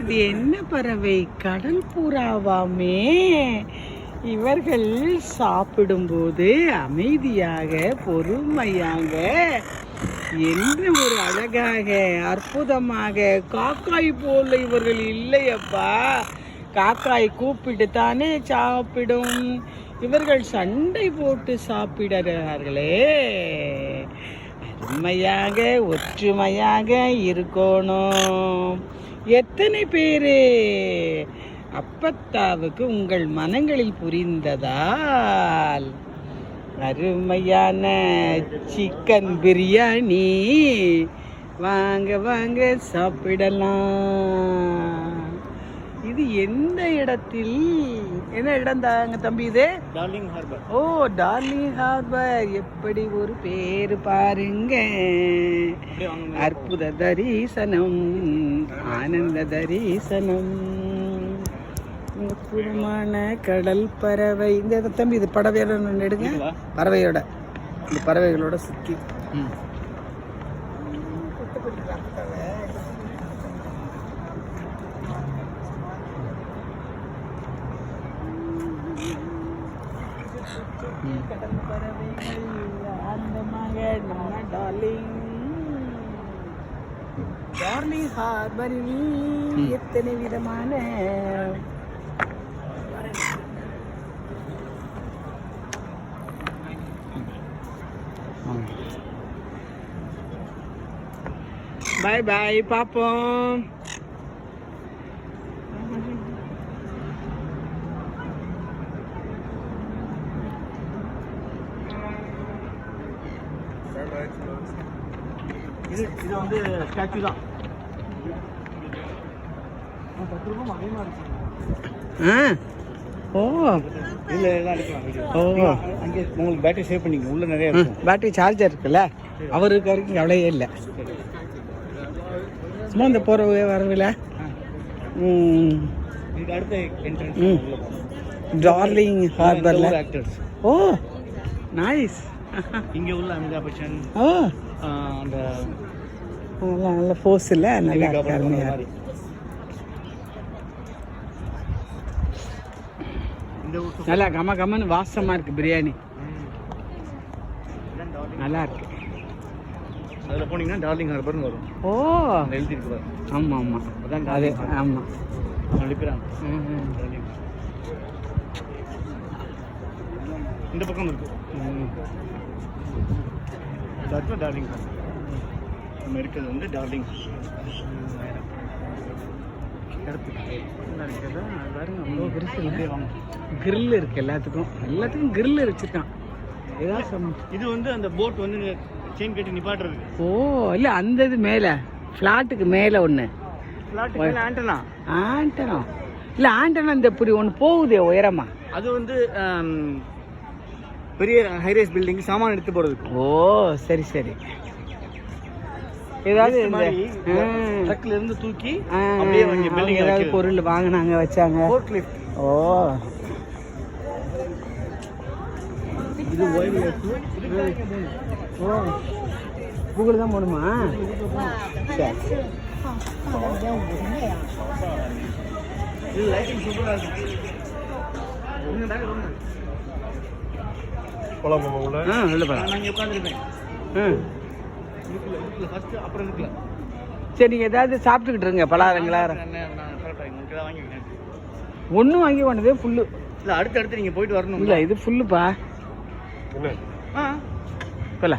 இது என்ன பறவை? கடல் புறாவாமே இவர்கள் சாப்பிடும்போது அமைதியாக பொறுமையாக என்ன ஒரு அழகாக அற்புதமாக காக்காய் போல இவர்கள் இல்லையப்பா காக்காய் கூப்பிட்டு தானே சாப்பிடும். இவர்கள் சண்டை போட்டு சாப்பிடுகிறார்களே. அருமையாக ஒற்றுமையாக இருக்கணும். எத்தனை பேர்? அப்பத்தாவுக்கு உங்கள் மனங்களில் புரிந்ததால் அருமையான சிக்கன் பிரியாணி வாங்க வாங்க சாப்பிடலாம். இது எந்த இடத்தில்? என்ன இடம் தாங்க தம்பி இது? டார்லிங் ஹார்பர் ஓ டார்லிங் ஹார்பர் எப்படி ஒரு பேரு பாருங்க. அற்புத தரிசனம் ஆனந்த தரிசனம். அற்புதமான கடல் பறவை. இந்த தம்பி இது பறவையோட ஒன்று எடுங்க? பறவையோட. இந்த பறவைகளோட சுற்றி ம். கடல் பறவைகள் ஆனந்தமாக நம்ம டார்லிங் டார்லிங் ஹார்பரில் எத்தனை விதமான பாய் பாய் பார்ப்போம் இது இது வந்து ஸ்டாச்சு தான் பத்து ரூபாய் அதிகமாக இருக்கு ஆ ஓ அங்கே உங்களுக்கு பேட்டரி சேவ் பண்ணிக்க உள்ள நிறைய இருக்கும் பேட்டரி சார்ஜர் இருக்குல்ல? அவர் இருக்க வரைக்கும் கவலையே இல்லை. சும்மா இந்த போகிற வரவில்ல. அடுத்த என்ட்ரன்ஸ் டார்லிங் ஹார்பரில் ஓ நைஸ் இங்கே உள்ள அமிதாப் பச்சன் அந்த நல்லா ஃபோர்ஸ் இல்லை நல்லா தேவிகா இருக்கு படுகோன் அருமையாக மாதிரி. இந்த ஊர் super. நல்லா கம கமன்னு வாசமாக இருக்குது பிரியாணி. நல்லா இருக்கு. அதுல போனீங்கன்னா டார்லிங் ஹார்பர்னு வரும். ஓ. எழுதிருக்கு ஆமாம் ஆமாம் அதான் அது. ஆமாம் அவங்க அனுப்புறாங்க ம் டார்லிங் இந்த பக்கம் இருக்கு. ம் இது அடுத்த டார்லிங் நம்ம இருக்கிறது வந்து டார்லிங். கிரில் இருக்கு எல்லாத்துக்கும். எல்லாத்துக்கும் கிரில் வச்சிருக்கான். ஏதாவது இது வந்து அந்த போட் வந்து செயின் கட்டி நிப்பாட்டுறது. ஓ இல்லை அந்த இது மேலே. ஃப்ளாட்டுக்கு மேலே ஒன்று ஆண்டனா ஆண்டனா இல்லை ஆண்டனா இந்த இப்படி ஒன்று போகுதே உயரமா. அது வந்து ஆம், பெரிய ஹைரேஸ் பில்டிங் சாமான் எடுத்து போறதுக்கு. ஓ சரி சரி. ஏதாவது. ட்ரக்ல இருந்து தூக்கி ஏதாவது பொருள் வாங்கினாங்க வச்சாங்க. ஓ. இது கூகுள் தான் போகணுமா சரி. உள்ள ஆ நான் ம் அப்புறம் சரி நீங்கள் ஏதாவது சாப்பிட்டுக்கிட்டு இருங்க பலகாரங்களா? ஒன்றும் வாங்கி கொண்டதே ஃபுல்லு இல்ல அடுத்து அடுத்து நீங்க போயிட்டு வரணும். இல்லை இது ஃபுல்லுப்பா ஆ. போல